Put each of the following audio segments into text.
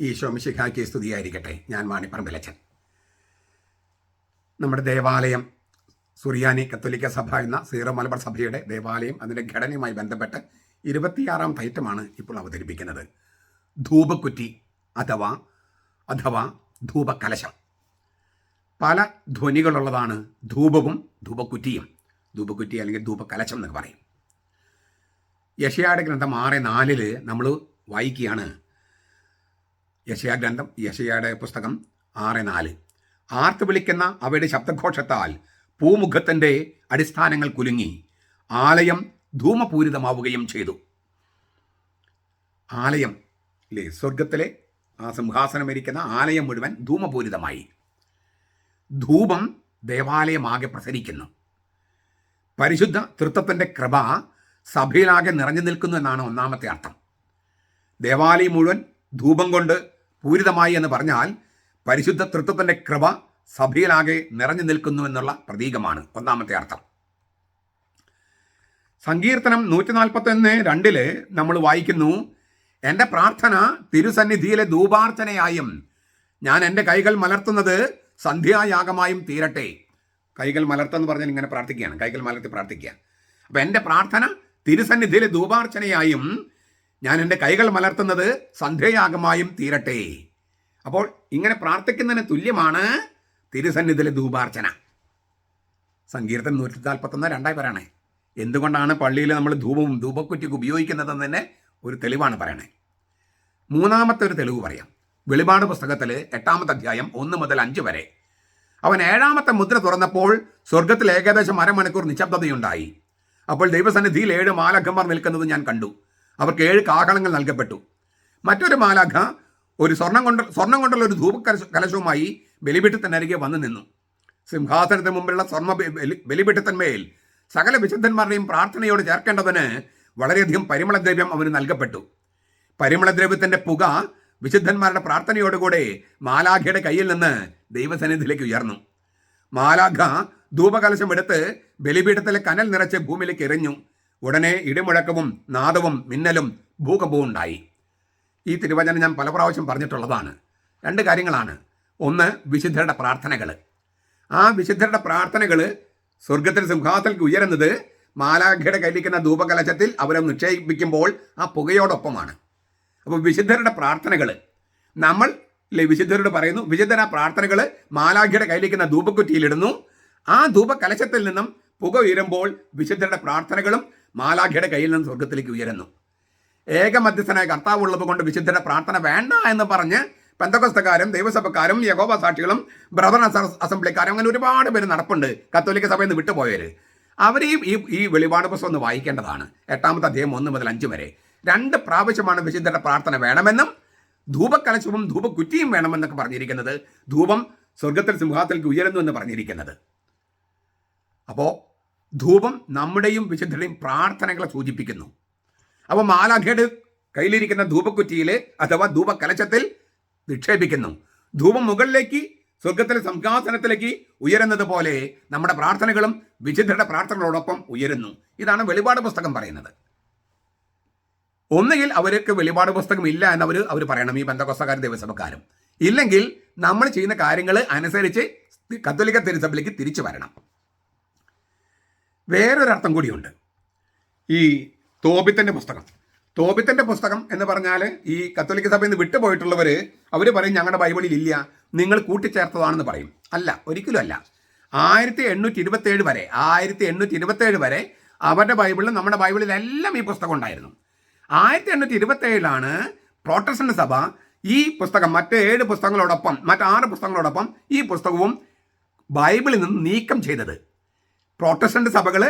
ഈശോ മിശിഹാക്കി സ്തുതിയായിരിക്കട്ടെ. ഞാൻ മാണിപ്പറമ്പിലച്ചൻ നമ്മുടെ ദേവാലയം സുറിയാനി കത്തോലിക്ക സഭ എന്ന സീറോ മലബാർ സഭയുടെ ദേവാലയം അതിന്റെ ഘടനയുമായി ബന്ധപ്പെട്ട് ഇരുപത്തിയാറാം തൈറ്റമാണ് ഇപ്പോൾ അവതരിപ്പിക്കുന്നത്. ധൂപക്കുറ്റി അഥവാ അഥവാ ധൂപകലശം. പല ധ്വനികളുള്ളതാണ് ധൂപവും ധൂപക്കുറ്റിയും. ധൂപക്കുറ്റി അല്ലെങ്കിൽ ധൂപകലശം എന്ന് പറയും. യഷയാട് ഗ്രന്ഥം ആറ് നാലിൽ നമ്മൾ വായിക്കുകയാണ് യശയാ ഗ്രന്ഥം യശയാടെ പുസ്തകം ആറ് നാല്. ആർത്ത് വിളിക്കുന്ന അവയുടെ ശബ്ദഘോഷത്താൽ പൂമുഖത്തിന്റെ അടിസ്ഥാനങ്ങൾ കുലുങ്ങി. ആലയം ധൂമപൂരിതമാവുകയും ചെയ്തു. ആലയം അല്ലേ സ്വർഗത്തിലെ ആ സിംഹാസനമിരിക്കുന്ന ആലയം മുഴുവൻ ധൂമപൂരിതമായി. ധൂപം ദേവാലയമാകെ പ്രസരിക്കുന്നു. പരിശുദ്ധ തൃത്വത്തിന്റെ കൃപ സഭയിലാകെ നിറഞ്ഞു നിൽക്കുന്നു എന്നാണ് ഒന്നാമത്തെ അർത്ഥം. ദേവാലയം മുഴുവൻ ധൂപം കൊണ്ട് പൂരിതമായി എന്ന് പറഞ്ഞാൽ പരിശുദ്ധ തൃത്വത്തിന്റെ കൃപ സഭയിലാകെ നിറഞ്ഞു നിൽക്കുന്നു എന്നുള്ള പ്രതീകമാണ്. ഒന്നാമത്തെ അർത്ഥം. സങ്കീർത്തനം നൂറ്റി നാൽപ്പത്തൊന്ന് രണ്ടിൽ നമ്മൾ വായിക്കുന്നു എന്റെ പ്രാർത്ഥന തിരുസന്നിധിയിലെ ധൂപാർച്ചനയായും ഞാൻ എന്റെ കൈകൾ മലർത്തുന്നത് സന്ധ്യായാഗമായും തീരട്ടെ. കൈകൾ മലർത്തെന്ന് പറഞ്ഞാൽ ഇങ്ങനെ പ്രാർത്ഥിക്കുകയാണ്. കൈകൾ മലർത്തി പ്രാർത്ഥിക്കുക. അപ്പം എന്റെ പ്രാർത്ഥന തിരുസന്നിധിയിലെ ധൂപാർച്ചനയായും ഞാൻ എന്റെ കൈകൾ മലർത്തുന്നത് സന്ധ്യയാഗമായും തീരട്ടെ. അപ്പോൾ ഇങ്ങനെ പ്രാർത്ഥിക്കുന്നതിന് തുല്യമാണ് തിരുസന്നിധിയിലെ ധൂപാർച്ചന. സങ്കീർത്തനം നൂറ്റി നാൽപ്പത്തൊന്ന് രണ്ടായി പറയണേ. എന്തുകൊണ്ടാണ് പള്ളിയിൽ നമ്മൾ ധൂപവും ധൂപക്കുറ്റിക്ക് ഉപയോഗിക്കുന്നതെന്ന് തന്നെ ഒരു തെളിവാണ് പറയണേ. മൂന്നാമത്തെ ഒരു തെളിവ് പറയാം. വെളിപാട് പുസ്തകത്തിൽ എട്ടാമത്തെ അധ്യായം ഒന്ന് മുതൽ അഞ്ച് വരെ. അവൻ ഏഴാമത്തെ മുദ്ര തുറന്നപ്പോൾ സ്വർഗത്തിൽ ഏകദേശം അരമണിക്കൂർ നിശബ്ദതയുണ്ടായി. അപ്പോൾ ദൈവസന്നിധിയിൽ ഏഴ് മാലഖന്മാർ നിൽക്കുന്നത് ഞാൻ കണ്ടു. അവർക്ക് ഏഴ് കാഹളങ്ങൾ നൽകപ്പെട്ടു. മറ്റൊരു മാലാഖ ഒരു സ്വർണം കൊണ്ട് സ്വർണം കൊണ്ടുള്ള ഒരു ധൂപ കലശ- കലശവുമായി ബലിപീഠത്തിനരികെ വന്നു നിന്നു. സിംഹാസനത്തിന് മുമ്പിലുള്ള സ്വർണ ബലിപീഠത്തിന്മേൽ സകല വിശുദ്ധന്മാരുടെയും പ്രാർത്ഥനയോട് ചേർക്കേണ്ടതിന് വളരെയധികം പരിമളദ്രവ്യം അവന് നൽകപ്പെട്ടു. പരിമളദ്രവ്യത്തിന്റെ പുക വിശുദ്ധന്മാരുടെ പ്രാർത്ഥനയോടുകൂടെ മാലാഖയുടെ കയ്യിൽ നിന്ന് ദൈവസന്നിധിയിലേക്ക് ഉയർന്നു. മാലാഖ ധൂപകലശം എടുത്ത് ബലിപീഠത്തിലെ കനൽ നിറച്ച് ഭൂമിയിലേക്ക് എറിഞ്ഞു. ഉടനെ ഇടിമുഴക്കവും നാദവും മിന്നലും ഭൂകമ്പവും ഉണ്ടായി. ഈ തിരുവചനം ഞാൻ പല പ്രാവശ്യം പറഞ്ഞിട്ടുള്ളതാണ്. രണ്ട് കാര്യങ്ങളാണ്. ഒന്ന് വിശുദ്ധരുടെ പ്രാർത്ഥനകൾ ആ വിശുദ്ധരുടെ പ്രാർത്ഥനകൾ സ്വർഗത്തിൽ സിംഹാസനത്തിൽ ഉയരുന്നത് മാലാഖയുടെ കയ്യിലിരിക്കുന്ന ധൂപകലശത്തിൽ അവരെ നിക്ഷേപിക്കുമ്പോൾ ആ പുകയോടൊപ്പമാണ്. അപ്പോൾ വിശുദ്ധരുടെ പ്രാർത്ഥനകൾ നമ്മൾ ഇല്ലേ വിശുദ്ധരോട് പറയുന്നു വിശുദ്ധന പ്രാർത്ഥനകൾ മാലാഖയുടെ കയ്യിലിരിക്കുന്ന ധൂപക്കുറ്റിയിലിടുന്നു ആ ധൂപകലശത്തിൽ നിന്നും പുക ഉയരുമ്പോൾ വിശുദ്ധരുടെ പ്രാർത്ഥനകളും മാലാഖയുടെ കയ്യിൽ നിന്ന് സ്വർഗത്തിലേക്ക് ഉയരുന്നു. ഏകമധ്യസ്ഥനായ കർത്താവ് ഉള്ളത് കൊണ്ട് വിശുദ്ധരുടെ പ്രാർത്ഥന വേണ്ട എന്ന് പറഞ്ഞ് പെന്തക്കസ്തക്കാരും ദൈവസഭക്കാരും യഗോബ സാക്ഷികളും ബ്രദർ അസ- അസംബ്ലിക്കാരും അങ്ങനെ ഒരുപാട് പേര് നടപ്പുണ്ട് കത്തോലിക്ക സഭയിൽ നിന്ന് വിട്ടുപോയവര്. അവർ ഈ ഈ വെളിപാട് പുസ്തകം ഒന്ന് വായിക്കേണ്ടതാണ്. എട്ടാമത്തെ അധ്യായം ഒന്ന് മുതൽ അഞ്ച് വരെ. രണ്ട് പ്രാവശ്യമാണ് വിശുദ്ധരുടെ പ്രാർത്ഥന വേണമെന്നും ധൂപക്കലശവും ധൂപക്കുറ്റിയും വേണമെന്നൊക്കെ പറഞ്ഞിരിക്കുന്നത്. ധൂപം സ്വർഗത്തിൽ സിംഹാസനത്തിലേക്ക് ഉയരുന്നു എന്ന് പറഞ്ഞിരിക്കുന്നത്. അപ്പോൾ ധൂപം നമ്മുടെയും വിശുദ്ധരുടെയും പ്രാർത്ഥനകളെ സൂചിപ്പിക്കുന്നു. അപ്പോൾ മാലാഖയുടെ കയ്യിലിരിക്കുന്ന ധൂപക്കുറ്റിയിൽ അഥവാ ധൂപകലശത്തിൽ നിക്ഷേപിക്കുന്നു. ധൂപം മുകളിലേക്ക് സ്വർഗത്തിലെ സംഘാസനത്തിലേക്ക് ഉയരുന്നത് പോലെ നമ്മുടെ പ്രാർത്ഥനകളും വിശുദ്ധരുടെ പ്രാർത്ഥനകളോടൊപ്പം ഉയരുന്നു. ഇതാണ് വെളിപാട് പുസ്തകം പറയുന്നത്. ഒന്നുകിൽ അവർക്ക് വെളിപാട് പുസ്തകം ഇല്ല എന്ന് അവർ അവർ പറയണം ഈ ബന്ധകോസ്തകാരും ദേവസഭക്കാരും. ഇല്ലെങ്കിൽ നമ്മൾ ചെയ്യുന്ന കാര്യങ്ങൾ അനുസരിച്ച് കത്തോലിക്ക തിരുസഭയിലേക്ക് തിരിച്ചു വരണം. വേറൊരർത്ഥം കൂടിയുണ്ട്. ഈ തോപിത്തന്റെ പുസ്തകം. തോപിത്തന്റെ പുസ്തകം എന്ന് പറഞ്ഞാൽ ഈ കത്തോലിക്ക സഭയിൽ നിന്ന് വിട്ടുപോയിട്ടുള്ളവർ അവർ പറയും ഞങ്ങളുടെ ബൈബിളിൽ ഇല്ല. നിങ്ങൾ കൂട്ടിച്ചേർത്തതാണെന്ന് പറയും. അല്ല ഒരിക്കലും അല്ല. ആയിരത്തി എണ്ണൂറ്റി ഇരുപത്തേഴ് വരെ ആയിരത്തി എണ്ണൂറ്റി ഇരുപത്തേഴ് വരെ അവരുടെ ബൈബിളിലും നമ്മുടെ ബൈബിളിലെല്ലാം ഈ പുസ്തകം ഉണ്ടായിരുന്നു. ആയിരത്തി എണ്ണൂറ്റി ഇരുപത്തേഴിലാണ് പ്രോട്ടസ്റ്റന്റ് സഭ ഈ പുസ്തകം മറ്റ് ഏഴ് പുസ്തകങ്ങളോടൊപ്പം മറ്റ് ആറ് പുസ്തകങ്ങളോടൊപ്പം ഈ പുസ്തകവും ബൈബിളിൽ നിന്ന് നീക്കം ചെയ്തത്. പ്രോട്ടസ്റ്റന്റ് സഭകൾ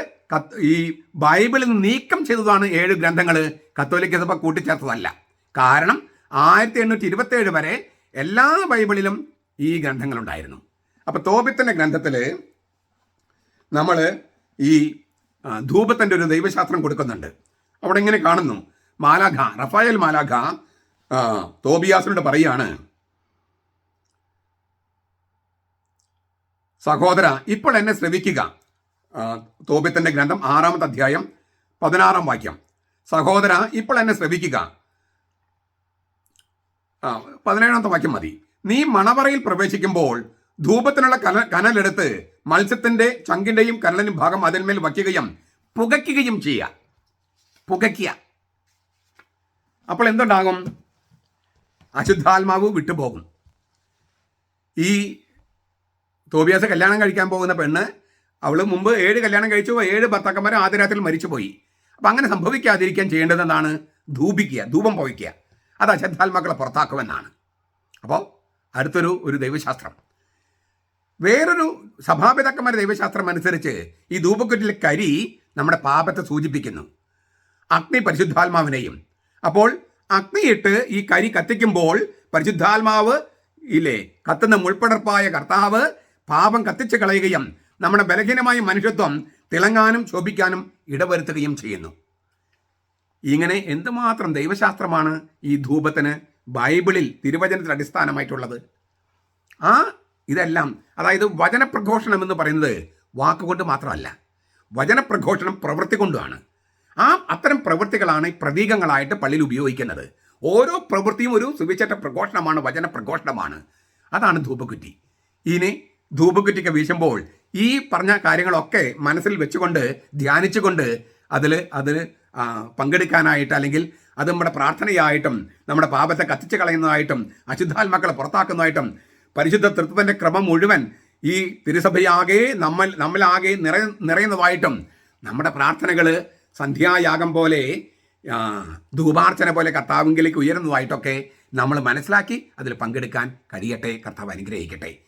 ഈ ബൈബിളിൽ നിന്ന് നീക്കം ചെയ്തതാണ് ഏഴ് ഗ്രന്ഥങ്ങൾ കത്തോലിക്ക സഭ കൂട്ടിച്ചേർത്തതല്ല. കാരണം ആയിരത്തി എണ്ണൂറ്റി ഇരുപത്തേഴ് വരെ എല്ലാ ബൈബിളിലും ഈ ഗ്രന്ഥങ്ങളുണ്ടായിരുന്നു. അപ്പോൾ തോബിത്തിന്റെ ഗ്രന്ഥത്തിൽ നമ്മൾ ഈ ധൂപത്തിന്റെ ഒരു ദൈവശാസ്ത്രം കൊടുക്കുന്നുണ്ട്. അവിടെ ഇങ്ങനെ കാണുന്നു. മാലാഖ റഫായൽ മാലാഖ തോബിയാസിനോട് പറയാണ് സഹോദര ഇപ്പോൾ എന്നെ ശ്രവിക്കുക ആ, തോബിത്തിന്റെ ഗ്രന്ഥം ആറാമത്തെ അധ്യായം പതിനാറാം വാക്യം. സഹോദര ഇപ്പോൾ എന്നെ ശ്രവിക്കുക. ആ പതിനേഴാമത്തെ വാക്യം മതി. നീ മണവറയിൽ പ്രവേശിക്കുമ്പോൾ ധൂപത്തിനുള്ള കന കനലെടുത്ത് മത്സ്യത്തിന്റെ ചങ്കിന്റെയും കനലിനും ഭാഗം അതിന്മേൽ വയ്ക്കുകയും പുകയ്ക്കുകയും ചെയ്യുക. പുകയ്ക്കുക. അപ്പോൾ എന്തുണ്ടാകും? അശുദ്ധാത്മാവ് വിട്ടുപോകും. ഈ തോബിയാസ് കല്യാണം കഴിക്കാൻ പോകുന്ന പെണ്ണ് അവൾ മുമ്പ് ഏഴ് കല്യാണം കഴിച്ചു ഏഴ് ഭർത്താക്കന്മാർ ആദ്യ രാത്രിയിൽ മരിച്ചുപോയി. അപ്പം അങ്ങനെ സംഭവിക്കാതിരിക്കാൻ ചെയ്യേണ്ടത് എന്താണ്? ധൂപിക്കുക ധൂപം പോയിക്കുക. അത് അശ്രദ്ധാത്മാക്കളെ പുറത്താക്കുമെന്നാണ്. അപ്പോൾ അടുത്തൊരു ഒരു ദൈവശാസ്ത്രം. വേറൊരു സഭാപിതാക്കന്മാരുടെ ദൈവശാസ്ത്രം അനുസരിച്ച് ഈ ധൂപക്കുറ്റിലെ കരി നമ്മുടെ പാപത്തെ സൂചിപ്പിക്കുന്നു. അഗ്നി പരിശുദ്ധാത്മാവിനെയും. അപ്പോൾ അഗ്നിയിട്ട് ഈ കരി കത്തിക്കുമ്പോൾ പരിശുദ്ധാത്മാവ് ഇല്ലേ? കത്തുന്ന മുൾപ്പടർപ്പായ കർത്താവ് പാപം കത്തിച്ചു കളയുകയും നമ്മുടെ ബലഹീനമായ മനുഷ്യത്വം തിളങ്ങാനും ശോഭിക്കാനും ഇടവരുത്തുകയും ചെയ്യുന്നു. ഇങ്ങനെ എന്തുമാത്രം ദൈവശാസ്ത്രമാണ് ഈ ധൂപത്തിന് ബൈബിളിൽ തിരുവചനത്തിൽ അടിസ്ഥാനമായിട്ടുള്ളത്? ആ ഇതെല്ലാം അതായത് വചനപ്രഘോഷണം എന്ന് പറയുന്നത് വാക്കുകൊണ്ട് മാത്രമല്ല. വചനപ്രഘോഷണം പ്രവൃത്തി കൊണ്ടുമാണ്. ആ അത്തരം പ്രവൃത്തികളാണ് പ്രതീകങ്ങളായിട്ട് പള്ളിയിൽ ഉപയോഗിക്കുന്നത്. ഓരോ പ്രവൃത്തിയും ഒരു സുവിശേഷ പ്രഘോഷണമാണ് വചന പ്രഘോഷണമാണ് അതാണ് ധൂപക്കുറ്റി. ഇനി ധൂപക്കുറ്റിക്ക് വീശുമ്പോൾ ഈ പറഞ്ഞ കാര്യങ്ങളൊക്കെ മനസ്സിൽ വെച്ചുകൊണ്ട് ധ്യാനിച്ചുകൊണ്ട് അതിൽ അതിന് പങ്കെടുക്കാനായിട്ട് അല്ലെങ്കിൽ അത് നമ്മുടെ പ്രാർത്ഥനയായിട്ടും നമ്മുടെ പാപത്തെ കത്തിച്ച് കളയുന്നതായിട്ടും അശുദ്ധാത്മാക്കളെ പുറത്താക്കുന്നതായിട്ടും പരിശുദ്ധ തൃത്വത്തിന്റെ ക്രമം മുഴുവൻ ഈ തിരുസഭയാകെ നമ്മൾ നമ്മളാകെ നിറ നിറയുന്നതായിട്ടും നമ്മുടെ പ്രാർത്ഥനകൾ സന്ധ്യായാഗം പോലെ ധൂപാർച്ചന പോലെ കർത്താവിങ്കിലേക്ക് ഉയരുന്നതായിട്ടൊക്കെ നമ്മൾ മനസ്സിലാക്കി അതിൽ പങ്കെടുക്കാൻ കഴിയട്ടെ കർത്താവ് അനുഗ്രഹിക്കട്ടെ.